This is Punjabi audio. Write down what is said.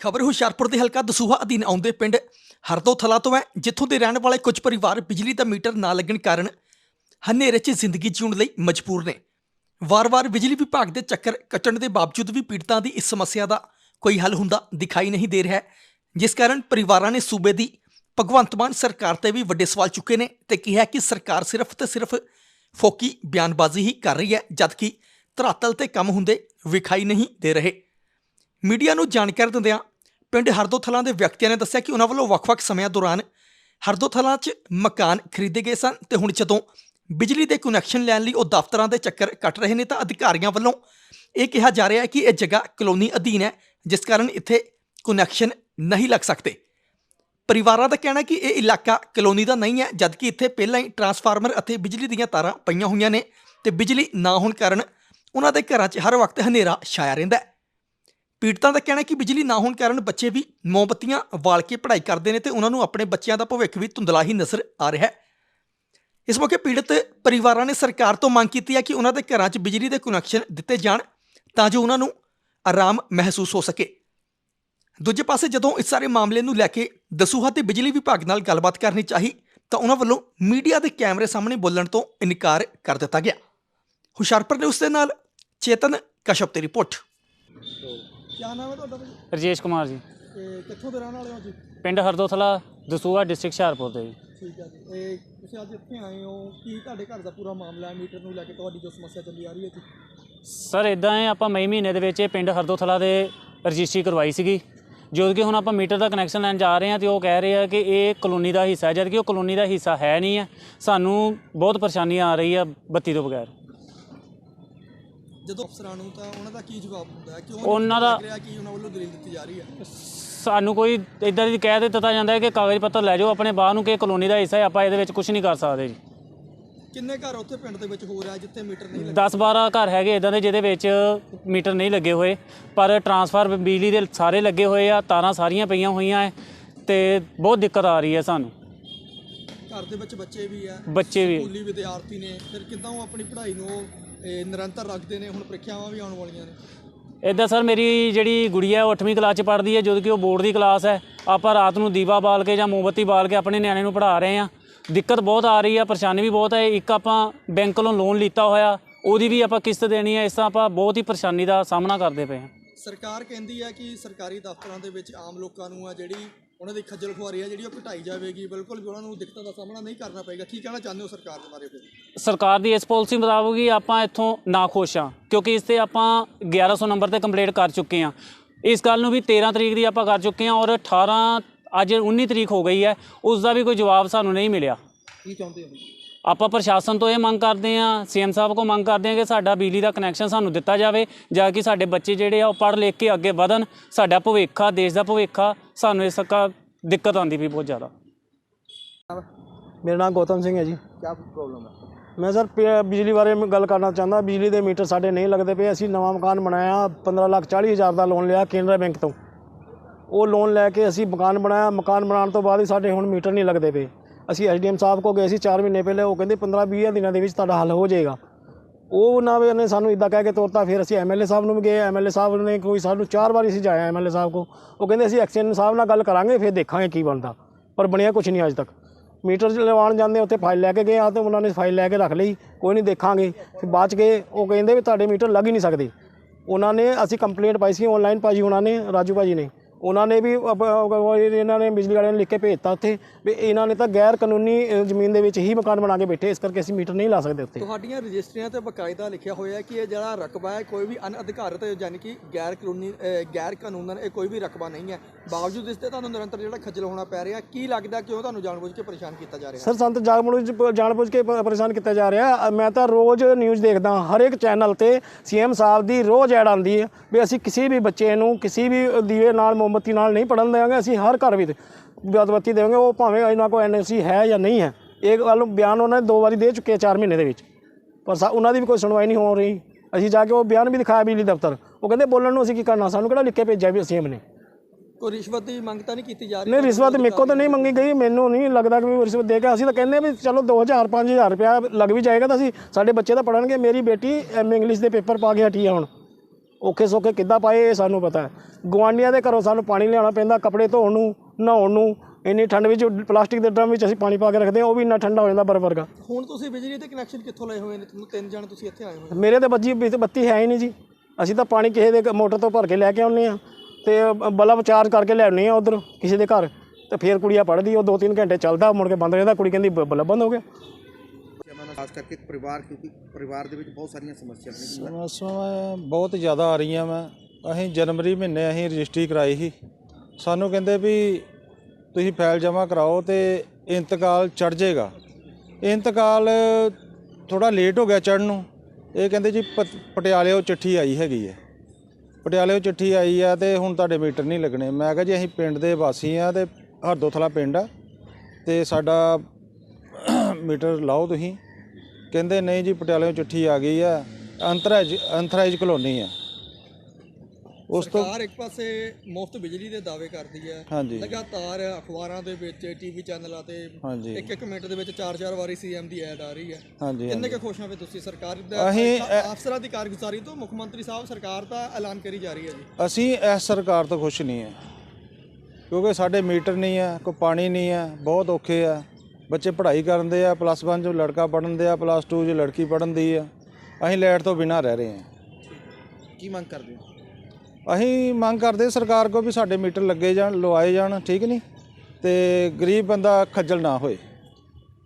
ਖਬਰ ਹੁਸ਼ਿਆਰਪੁਰ ਦੇ ਹਲਕਾ ਦਸੂਹਾ ਅਧੀਨ ਆਉਂਦੇ ਪਿੰਡ ਹਰਦੋ ਥਲਾ ਤੋਂ ਹੈ, ਜਿੱਥੋਂ ਦੇ ਰਹਿਣ ਵਾਲੇ ਕੁਝ ਪਰਿਵਾਰ ਬਿਜਲੀ ਦਾ ਮੀਟਰ ਨਾ ਲੱਗਣ ਕਾਰਨ ਹਨੇਰੇ 'ਚ ਜ਼ਿੰਦਗੀ ਜਿਉਣ ਲਈ ਮਜਬੂਰ ਨੇ। ਵਾਰ-ਵਾਰ ਬਿਜਲੀ ਵਿਭਾਗ ਦੇ ਚੱਕਰ ਕੱਟਣ ਦੇ ਬਾਵਜੂਦ ਵੀ ਪੀੜਤਾਂ ਦੀ ਇਸ ਸਮੱਸਿਆ ਦਾ ਕੋਈ ਹੱਲ ਹੁੰਦਾ ਦਿਖਾਈ ਨਹੀਂ ਦੇ ਰਿਹਾ ਜਿਸ ਕਾਰਨ ਪਰਿਵਾਰਾਂ ਨੇ ਸੂਬੇ ਦੀ ਭਗਵੰਤ ਮਾਨ ਸਰਕਾਰ ਤੇ ਵੀ ਵੱਡੇ ਸਵਾਲ ਚੁੱਕੇ ਨੇ ਤੇ ਕਿਹਾ ਕਿ ਸਰਕਾਰ ਸਿਰਫ ਤੇ ਸਿਰਫ ਫੋਕੀ ਬਿਆਨਬਾਜ਼ੀ ਹੀ ਕਰ ਰਹੀ ਹੈ, ਜਦਕਿ ਧਰਾਤਲ ਤੇ ਕੰਮ ਹੁੰਦੇ ਵਿਖਾਈ ਨਹੀਂ ਦੇ ਰਹੇ। ਮੀਡੀਆ ਨੂੰ ਜਾਣਕਾਰੀ ਦਿੰਦਿਆਂ ਪਿੰਡ ਹਰਦੋਥਲਾਂ ਦੇ ਵਿਅਕਤੀਆਂ ਨੇ ਦੱਸਿਆ ਕਿ ਉਹਨਾਂ ਵੱਲੋਂ ਵੱਖ-ਵੱਖ ਸਮਿਆਂ ਦੌਰਾਨ ਹਰਦੋਥਲਾਂ 'ਚ ਮਕਾਨ ਖਰੀਦੇ ਗਏ ਸਨ ਤੇ ਹੁਣ ਜਦੋਂ ਬਿਜਲੀ ਦੇ ਕਨੈਕਸ਼ਨ ਲੈਣ ਲਈ ਉਹ ਦਫ਼ਤਰਾਂ ਦੇ ਚੱਕਰ ਕੱਟ ਰਹੇ ਨੇ ਤਾਂ ਅਧਿਕਾਰੀਆਂ ਵੱਲੋਂ ਇਹ ਕਿਹਾ ਜਾ ਰਿਹਾ ਹੈ ਕਿ ਇਹ ਜਗ੍ਹਾ ਕਲੋਨੀ ਅਧੀਨ ਹੈ, ਜਿਸ ਕਾਰਨ ਇੱਥੇ ਕਨੈਕਸ਼ਨ ਨਹੀਂ ਲੱਗ ਸਕਦੇ। ਪਰਿਵਾਰਾਂ ਦਾ ਕਹਿਣਾ ਹੈ ਕਿ ਇਹ ਇਲਾਕਾ ਕਲੋਨੀ ਦਾ ਨਹੀਂ ਹੈ, ਜਦਕਿ ਇੱਥੇ ਪਹਿਲਾਂ ਹੀ ਟਰਾਂਸਫਾਰਮਰ ਅਤੇ ਬਿਜਲੀ ਦੀਆਂ ਤਾਰਾਂ ਪਈਆਂ ਹੋਈਆਂ ਨੇ ਤੇ ਬਿਜਲੀ ਨਾ ਹੋਣ ਕਾਰਨ ਉਹਨਾਂ ਦੇ ਘਰਾਂ 'ਚ ਹਰ ਵਕਤ ਹਨੇਰਾ ਛਾਇਆ ਰਹਿੰਦਾ ਹੈ। ਪੀੜਤਾਂ ਦਾ ਕਹਿਣਾ ਹੈ ਕਿ ਬਿਜਲੀ ਨਾ ਹੋਣ ਕਾਰਨ ਬੱਚੇ ਵੀ ਮੋਮਬੱਤੀਆਂ ਵਾਲ ਕੇ ਪੜ੍ਹਾਈ ਕਰਦੇ ਨੇ ਤੇ ਉਹਨਾਂ ਨੂੰ ਆਪਣੇ ਬੱਚਿਆਂ ਦਾ ਭਵਿੱਖ ਵੀ ਧੁੰਦਲਾ ਹੀ ਨਜ਼ਰ ਆ ਰਿਹਾ ਹੈ। ਇਸ ਮੌਕੇ ਪੀੜਤ ਪਰਿਵਾਰਾਂ ਨੇ ਸਰਕਾਰ ਤੋਂ ਮੰਗ ਕੀਤੀ ਹੈ ਕਿ ਉਹਨਾਂ ਦੇ ਘਰਾਂ 'ਚ ਬਿਜਲੀ ਦੇ ਕਨੈਕਸ਼ਨ ਦਿੱਤੇ ਜਾਣ ਤਾਂ ਜੋ ਉਹਨਾਂ ਨੂੰ ਆਰਾਮ ਮਹਿਸੂਸ ਹੋ ਸਕੇ। ਦੂਜੇ ਪਾਸੇ ਜਦੋਂ ਇਸ ਸਾਰੇ ਮਾਮਲੇ ਨੂੰ ਲੈ ਕੇ ਦਸੂਹਾ ਤੇ ਬਿਜਲੀ ਵਿਭਾਗ ਨਾਲ ਗੱਲਬਾਤ ਕਰਨੀ ਚਾਹੀ ਤਾਂ ਉਹਨਾਂ ਵੱਲੋਂ ਮੀਡੀਆ ਦੇ ਕੈਮਰੇ ਸਾਹਮਣੇ ਬੋਲਣ ਤੋਂ ਇਨਕਾਰ ਕਰ ਦਿੱਤਾ ਗਿਆ। ਹੁਸ਼ਿਆਰਪੁਰ ਨਿਊਜ਼ ਦੇ ਨਾਲ ਚੇਤਨ ਕਸ਼ਪ ਦੀ ਰਿਪੋਰਟ। ਕੀ ਨਾਮ ਹੈ ਤੁਹਾਡਾ ਭਾਈ ਰਜੇਸ਼ ਕੁਮਾਰ ਜੀ। ਤੇ ਕਿੱਥੋਂ ਦੇ ਰਹਿਣ ਵਾਲੇ ਹੋ ਜੀ? ਪਿੰਡ ਹਰਦੋਥਲਾ ਦਸੂਹਾ ਡਿਸਟ੍ਰਿਕਟ ਹੁਸ਼ਿਆਰਪੁਰ ਦੇ ਜੀ। ਠੀਕ ਹੈ ਜੀ। ਇਹ ਤੁਸੀਂ ਅੱਜ ਇੱਥੇ ਆਏ ਹੋ। ਕੀ ਤੁਹਾਡੇ ਘਰ ਦਾ ਪੂਰਾ ਮਾਮਲਾ ਹੈ? ਮੀਟਰ ਨੂੰ ਲੈ ਕੇ ਤੁਹਾਡੀ ਜੋ ਸਮੱਸਿਆ ਚੱਲੀ ਆ ਰਹੀ ਹੈ ਜੀ? ਸਰ ਇਦਾਂ ਹੈ ਆਪਾਂ ਮਈ ਮਹੀਨੇ ਦੇ ਵਿੱਚ ਇਹ ਪਿੰਡ ਹਰਦੋਥਲਾ ਦੇ ਰਜਿਸਟਰੀ ਕਰਵਾਈ ਸੀਗੀ। ਜਦੋਂ ਕਿ ਹੁਣ ਆਪਾਂ ਮੀਟਰ ਦਾ ਕਨੈਕਸ਼ਨ ਲੈਣ ਜਾ ਰਹੇ ਹਾਂ ਤੇ ਉਹ ਕਹਿ ਰਹੇ ਆ ਕਿ ਇਹ ਕਲੋਨੀ ਦਾ ਹਿੱਸਾ ਹੈ। ਜਦ ਕਿ ਉਹ ਕਲੋਨੀ ਦਾ ਹਿੱਸਾ ਹੈ ਨਹੀਂ ਹੈ ਸਾਨੂੰ ਬਹੁਤ ਪਰੇਸ਼ਾਨੀ ਆ ਰਹੀ ਆ ਬੱਤੀ ਤੋਂ ਬਗੈਰ। ਜਦੋਂ ਅਫਸਰਾਂ ਨੂੰ ਤਾਂ ਉਹਨਾਂ ਦਾ ਕੀ ਜਵਾਬ ਹੁੰਦਾ ਹੈ? ਕਿਉਂ ਉਹਨਾਂ ਦਾ- ਲੱਗ ਰਿਹਾ ਕਿ ਉਹਨਾਂ ਵੱਲੋਂ ਦਲੀਲ ਦਿੱਤੀ ਜਾ ਰਹੀ ਹੈ? ਸਾਨੂੰ ਕੋਈ ਇਦਾਂ ਦੀ ਕਹਿ ਦਿੱਤਾ ਜਾਂਦਾ ਹੈ ਕਿ ਕਾਗਜ਼ ਪੱਤਰ ਲੈ ਜਾਓ ਆਪਣੇ ਬਾਹਰ ਨੂੰ ਕਿ ਇਹ ਕਲੋਨੀ ਦਾ ਹਿੱਸਾ ਹੈ ਆਪਾਂ ਇਹਦੇ ਵਿੱਚ ਕੁਝ ਨਹੀਂ ਕਰ ਸਕਦੇ ਜੀ। ਕਿੰਨੇ ਘਰ ਉੱਥੇ ਪਿੰਡ ਦੇ ਵਿੱਚ ਹੋ ਰਿਹਾ ਜਿੱਥੇ ਮੀਟਰ ਨਹੀਂ ਲੱਗੇ? 10 12 ਘਰ ਹੈਗੇ ਇਦਾਂ ਦੇ ਜਿਹਦੇ ਵਿੱਚ ਮੀਟਰ ਨਹੀਂ ਲੱਗੇ ਹੋਏ ਪਰ ਟਰਾਂਸਫਾਰ ਬਿਜਲੀ ਦੇ ਸਾਰੇ ਲੱਗੇ ਹੋਏ ਆ ਤਾਰਾਂ ਸਾਰੀਆਂ ਪਈਆਂ ਹੋਈਆਂ ਐ ਤੇ ਬਹੁਤ ਦਿੱਕਤ ਆ ਰਹੀ ਹੈ ਸਾਨੂੰ। ਘਰ ਦੇ ਵਿੱਚ ਬੱਚੇ ਵੀ ਆ ਬੱਚੇ ਵੀ। ਸਕੂਲੀ ਵਿਦਿਆਰਥੀ ਨੇ ਫਿਰ ਕਿੱਦਾਂ ਉਹ ਆਪਣੀ ਪੜ੍ਹਾਈ ਨੂੰ ਇਹ, ਨਿਰੰਤਰ ਰੱਖਦੇ ਨੇ ਹੁਣ ਪ੍ਰੀਖਿਆਵਾਂ ਵੀ ਆਉਣ ਵਾਲੀਆਂ ਨੇ। ਇਦਾਂ ਸਰ ਮੇਰੀ ਜਿਹੜੀ ਗੁੜੀਆ ਉਹ 8ਵੀਂ ਕਲਾਸ ਚ ਪੜ੍ਹਦੀ ਹੈ ਜਦੋਂ ਕਿ ਉਹ ਬੋਰਡ ਦੀ ਕਲਾਸ ਹੈ। ਆਪਾਂ ਰਾਤ ਨੂੰ ਦੀਵਾ ਬਾਲ ਕੇ ਜਾਂ ਮੋਮਬੱਤੀ ਬਾਲ ਕੇ ਆਪਣੇ ਨਿਆਣੇ ਨੂੰ ਪੜ੍ਹਾ ਰਹੇ ਆ ਦਿੱਕਤ ਬਹੁਤ ਆ ਰਹੀ ਆ ਪਰੇਸ਼ਾਨੀ ਵੀ ਬਹੁਤ ਹੈ। ਇੱਕ ਆਪਾਂ ਬੈਂਕ ਕੋਲੋਂ ਲੋਨ ਲਿੱਤਾ ਹੋਇਆ ਉਹਦੀ ਵੀ ਆਪਾਂ ਕਿਸ਼ਤ ਦੇਣੀ ਹੈ। ਇਸ ਤਰ੍ਹਾਂ ਆਪਾਂ ਬਹੁਤ ਹੀ ਪਰੇਸ਼ਾਨੀ ਦਾ ਸਾਹਮਣਾ ਕਰਦੇ ਪਏ ਹਾਂ। ਸਰਕਾਰ ਕਹਿੰਦੀ ਹੈ ਕਿ ਸਰਕਾਰੀ ਦਫ਼ਤਰਾਂ ਦੇ ਵਿੱਚ ਆਮ ਲੋਕਾਂ ਨੂੰ ਆ ਜਿਹੜੀ ਉਹਨਾਂ ਦੀ ਖੱਜਲ ਖੁਆਰੀ ਹੈ ਜਿਹੜੀ ਉਹ ਘਟਾਈ ਜਾਵੇਗੀ ਬਿਲਕੁਲ ਵੀ ਉਹਨਾਂ ਨੂੰ ਦਿੱਕਤਾਂ ਦਾ ਸਾਹਮਣਾ ਨਹੀਂ ਕਰਨਾ ਪਏਗਾ। ਕੀ ਕਹਿਣਾ ਚਾਹੁੰਦੇ ਹੋ ਸਰਕਾਰ ਦੇ ਬਾਰੇ ਫਿਰ? ਸਰਕਾਰ ਦੀ ਇਸ ਪਾਲਿਸੀ ਮੁਤਾਬਕ ਹੀ ਆਪਾਂ ਇੱਥੋਂ ਨਾਖੁਸ਼ ਹਾਂ ਕਿਉਂਕਿ ਇਸ ਤੇ ਆਪਾਂ 1100 ਨੰਬਰ ਤੇ ਕੰਪਲੇਂਟ ਕਰ ਚੁੱਕੇ ਹਾਂ। ਇਸ ਗੱਲ ਨੂੰ ਵੀ 13 ਤਰੀਕ ਦੀ ਆਪਾਂ ਕਰ ਚੁੱਕੇ ਹਾਂ ਔਰ 18 ਅੱਜ 19 ਤਰੀਕ ਹੋ ਗਈ ਹੈ ਉਸ ਦਾ ਵੀ ਕੋਈ ਜਵਾਬ ਸਾਨੂੰ ਨਹੀਂ ਮਿਲਿਆ। ਕੀ ਚਾਹੁੰਦੇ ਹੋ ਆਪਾਂ ਪ੍ਰਸ਼ਾਸਨ ਤੋਂ ਇਹ ਮੰਗ ਕਰਦੇ ਹਾਂ ਸੀਐਮ ਸਾਹਿਬ ਕੋ ਮੰਗ ਕਰਦੇ ਹਾਂ ਕਿ ਸਾਡਾ ਬਿਜਲੀ ਦਾ ਕਨੈਕਸ਼ਨ ਸਾਨੂੰ ਦਿੱਤਾ ਜਾਵੇ ਜਾਂ ਕਿ ਸਾਡੇ ਬੱਚੇ ਜਿਹੜੇ ਆ ਉਹ ਪੜ੍ਹ ਲਿਖ ਕੇ ਅੱਗੇ ਵਧਣ ਸਾਡਾ ਭਵਿੱਖ ਆ ਦੇਸ਼ ਦਾ ਭਵਿੱਖ ਆ ਸਾਨੂੰ ਇਸ ਕਾ ਦਿੱਕਤ ਆਉਂਦੀ ਵੀ ਬਹੁਤ ਜ਼ਿਆਦਾ। ਮੇਰਾ ਨਾਮ ਗੌਤਮ ਸਿੰਘ ਹੈ ਜੀ। ਕੀ ਪ੍ਰੋਬਲਮ ਹੈ? ਮੈਂ ਸਰ ਬਿਜਲੀ ਬਾਰੇ ਮੈਂ ਗੱਲ ਕਰਨਾ ਚਾਹੁੰਦਾ ਬਿਜਲੀ ਦੇ ਮੀਟਰ ਸਾਡੇ ਨਹੀਂ ਲੱਗਦੇ ਪਏ ਅਸੀਂ ਨਵਾਂ ਮਕਾਨ ਬਣਾਇਆ 15 ਲੱਖ 40 ਹਜ਼ਾਰ ਦਾ ਲੋਨ ਲਿਆ ਕੇਨਰਾ ਬੈਂਕ ਤੋਂ। ਉਹ ਲੋਨ ਲੈ ਕੇ ਅਸੀਂ ਮਕਾਨ ਬਣਾਇਆ ਮਕਾਨ ਬਣਾਉਣ ਤੋਂ ਬਾਅਦ ਹੀ ਸਾਡੇ ਹੁਣ ਮੀਟਰ ਨਹੀਂ ਲੱਗਦੇ ਪਏ। ਅਸੀਂ ਐਸਡੀਐਮ ਸਾਹਿਬ ਕੋ ਗਏ ਸੀ 4 ਮਹੀਨੇ ਪਹਿਲੇ, ਉਹ ਕਹਿੰਦੇ 15 20 ਦਿਨਾਂ ਦੇ ਵਿੱਚ ਤੁਹਾਡਾ ਹੱਲ ਹੋ ਜਾਏਗਾ। ਉਹ ਉਹਨਾਂ ਨੇ ਸਾਨੂੰ ਇਦਾਂ ਕਹਿ ਕੇ ਤੋਰਤਾ, ਫਿਰ ਅਸੀਂ ਐਮਐਲਏ ਸਾਹਿਬ ਨੂੰ ਵੀ ਗਏ। ਐਮਐਲਏ ਸਾਹਿਬ ਨੇ ਕੋਈ ਸਾਨੂੰ ਚਾਰ ਵਾਰੀ ਅਸੀਂ ਜਾਇਆ ਐਮਐਲਏ ਸਾਹਿਬ ਕੋ ਉਹ ਕਹਿੰਦੇ ਅਸੀਂ ਐਕਸੀਅਨ ਸਾਹਿਬ ਨਾਲ ਗੱਲ ਕਰਾਂਗੇ, ਫਿਰ ਦੇਖਾਂਗੇ ਕੀ ਬਣਦਾ। ਪਰ ਬਣਿਆ ਕੁਝ ਨਹੀਂ ਅੱਜ ਤੱਕ। ਮੀਟਰ ਲਵਾਉਣ ਜਾਂਦੇ, ਉੱਥੇ ਫਾਈਲ ਲੈ ਕੇ ਗਏ, ਆ ਤੇ ਉਹਨਾਂ ਨੇ ਫਾਈਲ ਲੈ ਕੇ ਰੱਖ ਲਈ। ਕੋਈ ਨਹੀਂ ਦੇਖਾਂਗੇ। ਫਿਰ ਬਾਅਦ ਚ ਗਏ, ਉਹ ਕਹਿੰਦੇ ਵੀ ਤੁਹਾਡੇ ਮੀਟਰ ਲੱਗ ਹੀ ਨਹੀਂ ਸਕਦੇ। ਉਹਨਾਂ ਨੇ, ਅਸੀਂ ਕੰਪਲੇਂਟ ਪਾਈ ਸੀ ਆਨਲਾਈਨ ਭਾਜੀ ਉਹਨਾਂ ਨੇ, ਰਾਜੂ ਭਾਜੀ ਨੇ। ਉਹਨਾਂ ਨੇ ਵੀ ਅਬ- ਅਬ- ਇਹਨਾਂ ਨੇ ਬਿਜਲੀ ਵਾਲਿਆਂ ਨੇ ਲਿਖ ਕੇ ਭੇਜਤਾ ਉੱਥੇ ਵੀ ਇਹਨਾਂ ਨੇ ਤਾਂ ਗੈਰ ਕਾਨੂੰਨੀ ਅ, ਜ਼ਮੀਨ ਦੇ ਵਿੱਚ ਹੀ ਮਕਾਨ ਬਣਾ ਕੇ ਬੈਠੇ ਇਸ ਕਰਕੇ ਅਸੀਂ ਮੀਟਰ ਨਹੀਂ ਲਾ ਸਕਦੇ ਉੱਥੇ। ਤੁਹਾਡੀਆਂ ਰਜਿਸਟਰੀਆਂ ਤੇ ਬਕਾਇਦਾ ਲਿਖਿਆ ਹੋਇਆ ਹੈ ਕਿ ਇਹ ਜਿਹੜਾ ਰਕਬਾ ਹੈ ਕੋਈ ਵੀ ਅਨਅਧਿਕਾਰਤ ਯਾਨੀ ਕਿ ਗੈਰ ਕਾਨੂੰਨੀ ਅਹ ਗੈਰ ਕਾਨੂੰਨਨ ਇਹ ਕੋਈ ਵੀ ਰਕਬਾ ਨਹੀਂ ਹੈ। ਬਾਵਜੂਦ ਇਸ ਤੇ ਤੁਹਾਨੂੰ ਨਿਰੰਤਰ ਜਿਹੜਾ ਖੱਜਲ ਹੋਣਾ ਪੈ ਰਿਹਾ, ਕੀ ਲੱਗਦਾ ਕਿਉਂ ਤੁਹਾਨੂੰ ਜਾਣਬੁੱਝ ਕੇ ਪਰੇਸ਼ਾਨ ਕੀਤਾ ਜਾ ਰਿਹਾ? ਸਰ ਸੰਤ ਜਾਗਮੁਝ ਜਾਣਬੁੱਝ ਕੇ ਪ- ਪਰੇਸ਼ਾਨ ਕੀਤਾ ਜਾ ਰਿਹਾ। ਮੈਂ ਤਾਂ ਰੋਜ਼ ਨਿਊਜ਼ ਦੇਖਦਾ ਹਰ ਇੱਕ ਚੈਨਲ ਤੇ ਸੀਐਮ ਸਾਹਿਬ ਦੀ ਰੋਜ਼ ਐਡ ਆਉਂਦੀ ਹੈ ਵੀ ਅਸੀਂ ਕਿਸੇ ਵੀ ਬੱਚੇ ਨੂੰ ਕਿਸੇ ਵੀ ਦੀਵੇ ਨਾਲ, ਮੋਮਬੱਤੀ ਨਾਲ ਨਹੀਂ ਪੜਨ ਦੇਵਾਂਗੇ, ਅਸੀਂ ਹਰ ਘਰ ਵਿੱਚ ਬੱਤੀ ਦੇਵਾਂਗੇ, ਉਹ ਭਾਵੇਂ ਇਹਨਾਂ ਕੋਲ ਐਨਓਸੀ ਹੈ ਜਾਂ ਨਹੀਂ ਹੈ। ਇਹ ਗੱਲ ਨੂੰ ਬਿਆਨ ਉਹਨਾਂ ਨੇ ਦੋ ਵਾਰੀ ਦੇ ਚੁੱਕੇ 4 ਮਹੀਨੇ ਦੇ ਵਿੱਚ। ਪਰ ਸਾ- ਉਹਨਾਂ ਦੀ ਵੀ ਕੋਈ ਸੁਣਵਾਈ ਨਹੀਂ ਹੋ ਰਹੀ। ਅਸੀਂ ਜਾ ਕੇ ਉਹ ਬਿਆਨ ਵੀ ਦਿਖਾਇਆ ਬਿਜਲੀ ਦਫ਼ਤਰ। ਉਹ ਕਹਿੰਦੇ ਬੋਲਣ ਨੂੰ ਅਸੀਂ ਕੀ ਕਰਨਾ, ਸਾਨੂੰ ਕਿਹੜਾ ਲਿਖ ਕੇ ਭੇਜਿਆ ਵੀ ਸੀਐਮ ਨੇ। ਕੋਈ ਰਿਸ਼ਵਤ ਦੀ ਮੰਗ ਤਾਂ ਨਹੀਂ ਕੀਤੀ ਜਾ ਰਹੀ? ਨਹੀਂ ਰਿਸ਼ਵਤ ਮੇਰੇ ਕੋਲ ਤਾਂ ਨਹੀਂ ਮੰਗੀ ਗਈ ਮੈਨੂੰ ਨਹੀਂ ਲੱਗਦਾ ਕਿ ਰਿਸ਼ਵਤ ਦੇ ਕੇ ਅਸੀਂ ਤਾਂ ਕਹਿੰਦੇ ਵੀ ਚਲੋ 2000 5000 ਰੁਪਇਆ ਲੱਗ ਵੀ ਜਾਏਗਾ ਤਾਂ ਅਸੀਂ ਸਾਡੇ ਬੱਚੇ ਤਾਂ ਪੜਨਗੇ ਮੇਰੀ ਬੇਟੀ ਐਮ ਇੰਗਲਿਸ਼ ਦੇ ਪੇਪਰ ਪਾ ਕੇ ਹਟੀ ਆ ਹੁਣ। ਔਖੇ ਸੌਖੇ ਕਿੱਦਾਂ ਪਾਏ ਇਹ ਸਾਨੂੰ ਪਤਾ ਹੈ। ਗੁਆਂਢੀਆਂ ਦੇ ਘਰੋਂ ਸਾਨੂੰ ਪਾਣੀ ਲਿਆਉਣਾ ਪੈਂਦਾ ਕੱਪੜੇ ਧੋਣ ਨੂੰ ਨਹਾਉਣ ਨੂੰ ਇੰਨੀ ਠੰਡ ਵਿੱਚ ਪਲਾਸਟਿਕ ਦੇ ਡਰਮ ਵਿੱਚ ਅਸੀਂ ਪਾਣੀ ਪਾ ਕੇ ਰੱਖਦੇ ਹਾਂ ਉਹ ਵੀ ਇੰਨਾ ਠੰਡਾ ਹੋ ਜਾਂਦਾ ਬਰਫ ਵਰਗਾ। ਹੁਣ ਤੁਸੀਂ ਬਿਜਲੀ ਦੇ ਕਨੈਕਸ਼ਨ ਕਿੱਥੋਂ ਲਏ ਹੋਏ ਨੇ? ਤੁਹਾਨੂੰ ਤਿੰਨ ਜਣ ਤੁਸੀਂ ਇੱਥੇ ਆਏ ਹੋਏ। ਮੇਰੇ ਤੇ ਬੱਜੀ ਬੱਤੀ ਹੈ ਹੀ ਨਹੀਂ ਜੀ। ਅਸੀਂ ਤਾਂ ਪਾਣੀ ਕਿਸੇ ਦੇ ਮੋਟਰ ਤੋਂ ਭਰ ਕੇ ਲੈ ਕੇ ਆਉਂਦੇ ਆ ਤੇ ਬਲਬ ਚਾਰਜ ਕਰਕੇ ਲੈ ਆਉਂਦੇ ਆ ਉਧਰ ਕਿਸੇ ਦੇ ਘਰ। ਤੇ ਫੇਰ ਕੁੜੀਆਂ ਪੜ੍ਹਦੀ ਉਹ 2-3 ਘੰਟੇ ਚੱਲਦਾ ਮੁੜ ਕੇ ਬੰਦ ਜਾਂਦਾ ਕੁੜੀ ਕਹਿੰਦੀ ਬ- ਬਲਬ ਬੰਦ ਹੋ ਗਿਆ ਖਾਸ ਕਰਕੇ ਪਰਿਵਾਰ ਕਿਉਂਕਿ ਪਰਿਵਾਰ ਦੇ ਵਿੱਚ ਬਹੁਤ ਸਾਰੀਆਂ ਸਮੱਸਿਆਵਾਂ ਨੇ। ਸਮੱਸਿਆਵਾਂ ਬਹੁਤ ਜ਼ਿਆਦਾ ਆ ਰਹੀਆਂ ਵਾ ਅਸੀਂ ਜਨਵਰੀ ਮਹੀਨੇ ਅਸੀਂ ਰਜਿਸਟਰੀ ਕਰਾਈ ਸੀ। ਸਾਨੂੰ ਕਹਿੰਦੇ ਵੀ ਤੁਸੀਂ ਫਾਈਲ ਜਮ੍ਹਾਂ ਕਰਾਓ ਤੇ ਇੰਤਕਾਲ ਚੜ ਜਾਏਗਾ। ਇੰਤਕਾਲ ਥੋੜਾ ਲੇਟ ਹੋ ਗਿਆ ਚੜਨ ਨੂੰ। ਇਹ ਕਹਿੰਦੇ ਜੀ ਪਟ- ਪਟਿਆਲੇੋਂ ਚਿੱਠੀ ਆਈ ਹੈਗੀ ਹੈ। ਪਟਿਆਲੇ ਚਿੱਠੀ ਆਈ ਆ ਤੇ ਹੁਣ ਤੁਹਾਡੇ ਮੀਟਰ ਨਹੀਂ ਲੱਗਣੇ। ਮੈਂ ਕਿਹਾ ਜੀ ਅਸੀਂ ਪਿੰਡ ਦੇ ਵਾਸੀ ਆ ਤੇ ਹਰਦੋਥਲਾ ਪਿੰਡ ਆ ਤੇ ਸਾਡਾ ਮੀਟਰ ਲਾਓ ਤੁਸੀਂ। ਕਹਿੰਦੇ ਨਹੀਂ ਜੀ, ਪਟਿਆਲੇ ਚਿੱਠੀ ਆ ਗਈ ਆ। ਅੰਤਰਾਜ ਅੰਤਰਾਜ ਕਲੋਨੀ ਆ। ਉਸ ਤੋਂ ਸਰਕਾਰ ਇੱਕ ਪਾਸੇ ਮੁਫਤ ਬਿਜਲੀ ਦੇ ਦਾਅਵੇ ਕਰਦੀ ਹੈ। ਹਾਂਜੀ। ਲਗਾਤਾਰ ਅਖਬਾਰਾਂ ਦੇ ਵਿੱਚ ਟੀਵੀ ਚੈਨਲਾਂ ਤੇ ਹਾਂਜੀ। ਇੱਕ ਇੱਕ ਮਿੰਟ ਦੇ ਵਿੱਚ ਚਾਰ ਚਾਰ ਵਾਰੀ ਸੀਐਮ ਦੀ ਐਡ ਆ ਰਹੀ ਹੈ। ਹਾਂਜੀ ਕਿੰਨੇ ਕੁ ਖੁਸ਼ ਹਾਂ ਵੀ ਤੁਸੀਂ? ਸਰਕਾਰ ਦਾ ਅਸੀਂ, ਅਫਸਰਾਂ ਦੀ ਕਾਰਗੁਜ਼ਾਰੀ ਤੋਂ ਮੁੱਖ ਮੰਤਰੀ ਸਾਹਿਬ ਸਰਕਾਰ ਦਾ ਐਲਾਨ ਕਰੀ ਜਾ ਰਹੀ ਹੈ ਜੀ। ਅਸੀਂ ਇਸ ਸਰਕਾਰ ਤੋਂ ਖੁਸ਼ ਨਹੀਂ ਆ ਕਿਉਂਕਿ ਸਾਡੇ ਮੀਟਰ ਨਹੀਂ ਆ ਕੋਈ ਪਾਣੀ ਨਹੀਂ ਆ ਬਹੁਤ ਔਖੇ ਆ। ਬੱਚੇ ਪੜ੍ਹਾਈ ਕਰਨ ਦੇ ਆ ਪਲੱਸ 1 ਚ ਲੜਕਾ ਪੜਨ ਦੇ ਆ ਪਲੱਸ 2 ਚ ਲੜਕੀ ਪੜਨ ਦੀ ਆ। ਅਸੀਂ ਲਾਈਟ ਤੋਂ ਬਿਨਾਂ ਰਹਿ ਰਹੇ ਆ ਕੀ ਮੰਗ ਕਰਦੇ ਹੋ? ਅਸੀਂ ਮੰਗ ਕਰਦੇ ਸਰਕਾਰ ਕੋ ਵੀ ਸਾਡੇ ਮੀਟਰ ਲੱਗੇ ਜਾਣ, ਲਵਾਏ ਜਾਣ, ਠੀਕ ਨਹੀਂ ਤੇ ਗਰੀਬ ਬੰਦਾ ਖੱਜਲ ਨਾ ਹੋਏ।